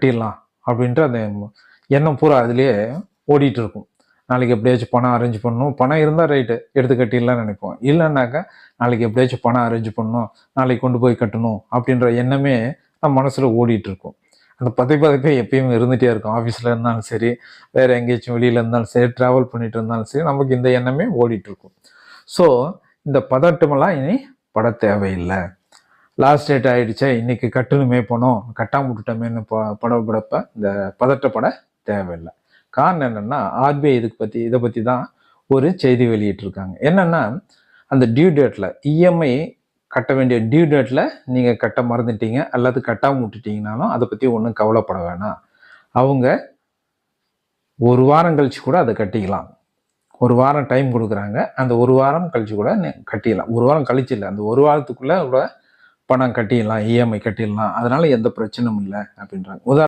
கட்டிடலாம் அப்படின்ற அந்த எண்ணம் பூரா அதுலேயே ஓடிட்டு இருக்கும் நாளைக்கு எப்படியாச்சும் பணம் அரேஞ்ச் பண்ணணும். பணம் இருந்தால் ரைட்டு எடுத்து கட்டிடலான்னு நினைப்போம். இல்லைன்னாக்கா நாளைக்கு எப்படியாச்சும் பணம் அரேஞ்ச் பண்ணணும். நாளைக்கு கொண்டு போய் கட்டணும் அப்படின்ற எண்ணமே நம்ம மனசில் ஓடிட்டு இருக்கும் அந்த பதை பதைப்பே எப்பயுமே இருந்துகிட்டே இருக்கும். ஆஃபீஸில் இருந்தாலும் சரி வேறு எங்கேயாச்சும் வெளியில் இருந்தாலும் சரி ட்ராவல் பண்ணிட்டு இருந்தாலும் சரி நமக்கு இந்த எண்ணமே ஓடிட்டு இருக்கும் ஸோ இந்த பதட்டமெல்லாம் இனி பட தேவையில்லை. லாஸ்ட் டேட் ஆகிடுச்சே இன்னைக்கு கட்டணுமே பணம் கட்டாம விட்டுட்டோமேன்னு ப படப்படப்ப இந்த பதட்டப்பட தேவையில்லை. காரணம் என்னென்னா ஆர்பிஐ இதுக்கு பற்றி இதை பற்றி தான் ஒரு செய்தி வெளியிட்டிருக்காங்க. என்னென்னா அந்த டியூ டேட்டில் இஎம்ஐ கட்ட வேண்டிய டியூ டேட்டில் நீங்கள் கட்ட மறந்துட்டீங்க அல்லது கட்டாமல் விட்டுட்டீங்கனாலும் அதை பற்றி ஒன்றும் கவலைப்பட வேணாம். அவங்க ஒரு வாரம் கழித்து கூட அதை கட்டிக்கலாம். ஒரு வாரம் டைம் கொடுக்குறாங்க. அந்த ஒரு வாரம் கழித்து கூட கட்டிடலாம். ஒரு வாரம் கழிச்சு இல்லை அந்த ஒரு வாரத்துக்குள்ளே கூட பணம் கட்டிடலாம் இஎம்ஐ கட்டிடலாம் அதனால எந்த பிரச்சனையும் இல்லை அப்படின்றாங்க. உதாரணம்